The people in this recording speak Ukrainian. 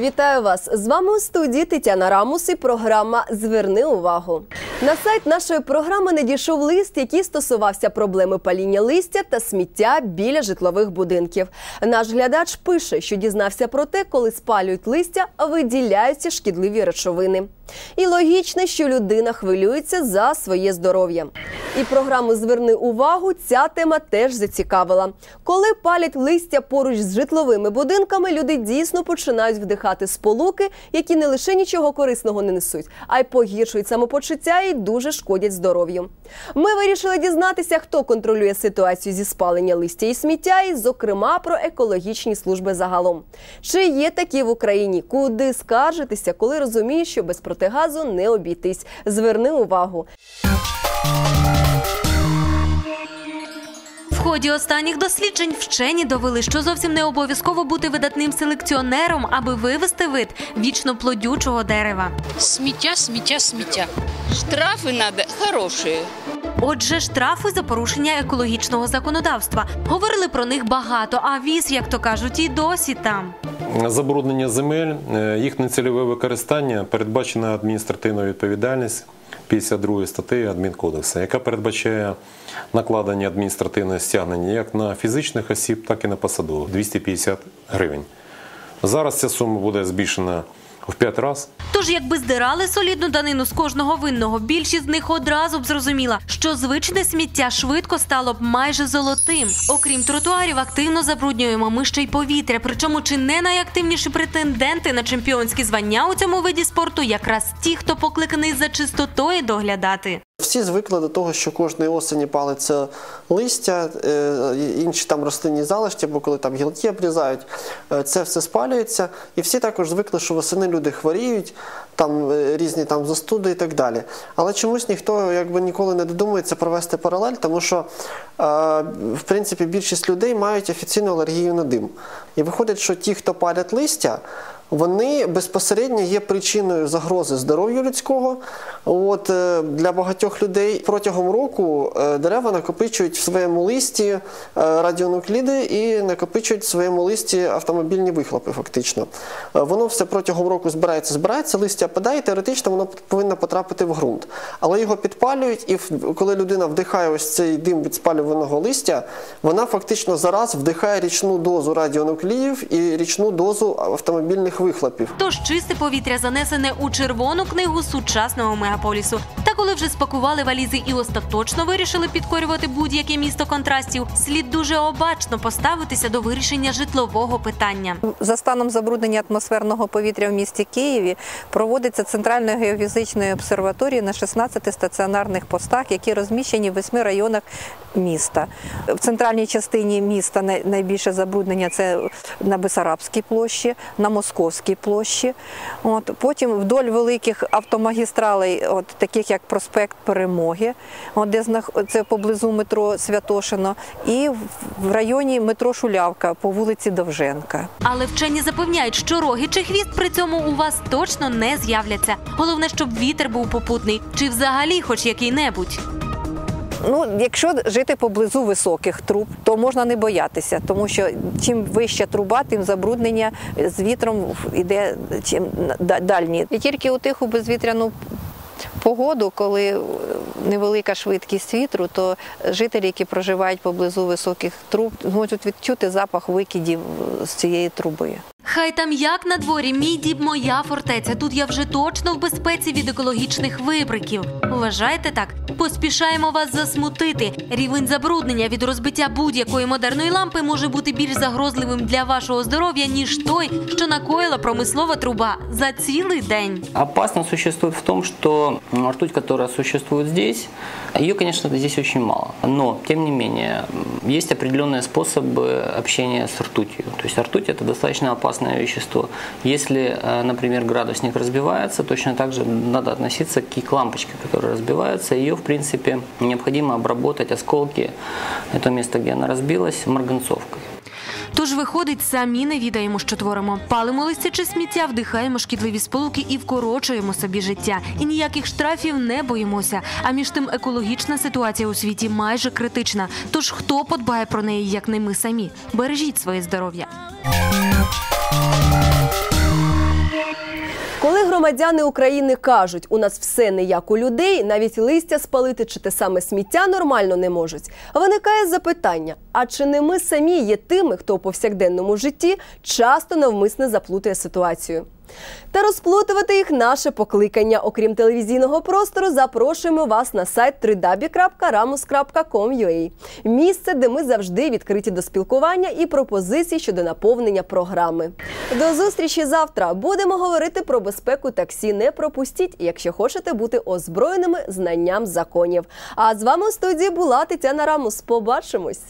Вітаю вас! З вами у студії Тетяна Рамус і програма Зверни увагу. На сайт нашої програми надійшов лист, який стосувався проблеми паління листя та сміття біля житлових будинків. Наш глядач пише, що дізнався про те, коли спалюють листя, виділяються шкідливі речовини. І логічно, що людина хвилюється за своє здоров'я. І програму Зверни увагу ця тема теж зацікавила. Коли палять листя поруч з житловими будинками, люди дійсно починають вдихати сполуки, які не лише нічого корисного не несуть, а й погіршують самопочуття і дуже шкодять здоров'ю. Ми вирішили дізнатися, хто контролює ситуацію зі спалення листя і сміття, і, зокрема, про екологічні служби загалом. Чи є такі в Україні? Куди скаржитися, коли розумієш, що без протигазу не обійтись? Зверни увагу. В ході останніх досліджень вчені довели, що зовсім не обов'язково бути видатним селекціонером, аби вивести вид вічно плодючого дерева. Сміття, сміття, сміття. Штрафи надо хороші. Отже, штрафи за порушення екологічного законодавства. Говорили про них багато, а віз, як то кажуть, і досі там. Забруднення земель, е, їх нецільове використання передбачена адміністративна відповідальність 52 статтею Адмінкодексу, яка передбачає накладення адміністративного стягнення як на фізичних осіб, так і на посадових 250 гривень. Зараз ця сума буде збільшена в п'ять раз. Тож, якби здирали солідну данину з кожного винного, більшість з них одразу б зрозуміла, що звичне сміття швидко стало б майже золотим. Окрім тротуарів, активно забруднюємо ми ще й повітря. Причому чи не найактивніші претенденти на чемпіонські звання у цьому виді спорту, якраз ті, хто покликаний за чистотою доглядати. Всі звикли до того, що кожної осені палиться листя, е, інші там рослинні залишки, або коли там гілки обрізають, е, це все спалюється. І всі також звикли, що восени люди хворіють, там е, різні там застуди і так далі. Але чомусь ніхто якби ніколи не додумується провести паралель, тому що в принципі більшість людей мають офіційну алергію на дим. І виходить, що ті, хто палять листя, вони безпосередньо є причиною загрози здоров'ю людського. От е, Для багатьох людей протягом року е, дерева накопичують в своєму листі е, радіонукліди і накопичують в своєму листі автомобільні вихлопи. Фактично, воно все протягом року збирається, збирається, листя падає, теоретично воно повинно потрапити в ґрунт. Але його підпалюють, і коли людина вдихає ось цей дим від спалюваного листя, вона фактично зараз вдихає річну дозу радіонуклідів і річну дозу автомобільних вихлопів. Тож чисте повітря занесене у червону книгу сучасного мегаполісу. Коли вже спакували валізи і остаточно вирішили підкорювати будь-яке місто контрастів, слід дуже обачно поставитися до вирішення житлового питання. За станом забруднення атмосферного повітря в місті Києві проводиться центральною геофізичною обсерваторією на 16 стаціонарних постах, які розміщені в восьми районах міста. В центральній частині міста найбільше забруднення це на Бесарабській площі, на Московській площі. От, Потім вдоль великих автомагістралей, от, таких як проспект Перемоги, де це поблизу метро Святошино, і в районі метро Шулявка по вулиці Довженка. Але вчені запевняють, що роги чи хвіст при цьому у вас точно не з'являться. Головне, щоб вітер був попутний, чи взагалі хоч який-небудь. Ну, якщо жити поблизу високих труб, то можна не боятися, тому що чим вища труба, тим забруднення з вітром йде чим дальні. І тільки у тиху безвітряну погоду, коли невелика швидкість вітру, то жителі, які проживають поблизу високих труб, можуть відчути запах викидів з цієї труби. Хай там як на дворі, мій діб, моя фортеця. Тут я вже точно в безпеці від екологічних вибриків. Вважаєте так? Поспішаємо вас засмутити. Рівень забруднення від розбиття будь-якої модерної лампи може бути більш загрозливим для вашого здоров'я, ніж той, що накоїла промислова труба за цілий день. Опасность существует в том, что ртуть, которая существует здесь, ее, конечно, здесь очень мало. Но, тем не менее, есть определенные способы общения с ртутью. То есть ртуть – это достаточно опасная опасное вещество. Если, э, например, градусник разбивается, точно так же надо относиться к лампочке, которая разбивается. Ее, в принципе, необходимо обработать осколки, это место, где она разбилась, марганцовкой. Тож виходить, самі не відаємо, що творимо. Палимо листя чи сміття, вдихаємо шкідливі сполуки і вкорочуємо собі життя. І ніяких штрафів не боїмося. А між тим екологічна ситуація у світі майже критична. Тож хто подбає про неї, як не ми самі? Бережіть своє здоров'я. Громадяни України кажуть, у нас все не як у людей, навіть листя спалити чи те саме сміття нормально не можуть. Виникає запитання: а чи не ми самі є тими, хто у повсякденному житті часто навмисне заплутує ситуацію? Та розплутувати їх наше покликання. Окрім телевізійного простору, запрошуємо вас на сайт www.ramus.com.ua. Місце, де ми завжди відкриті до спілкування і пропозицій щодо наповнення програми. До зустрічі завтра. Будемо говорити про безпеку таксі. Не пропустіть, якщо хочете бути озброєними знанням законів. А з вами у студії була Тетяна Рамус. Побачимось.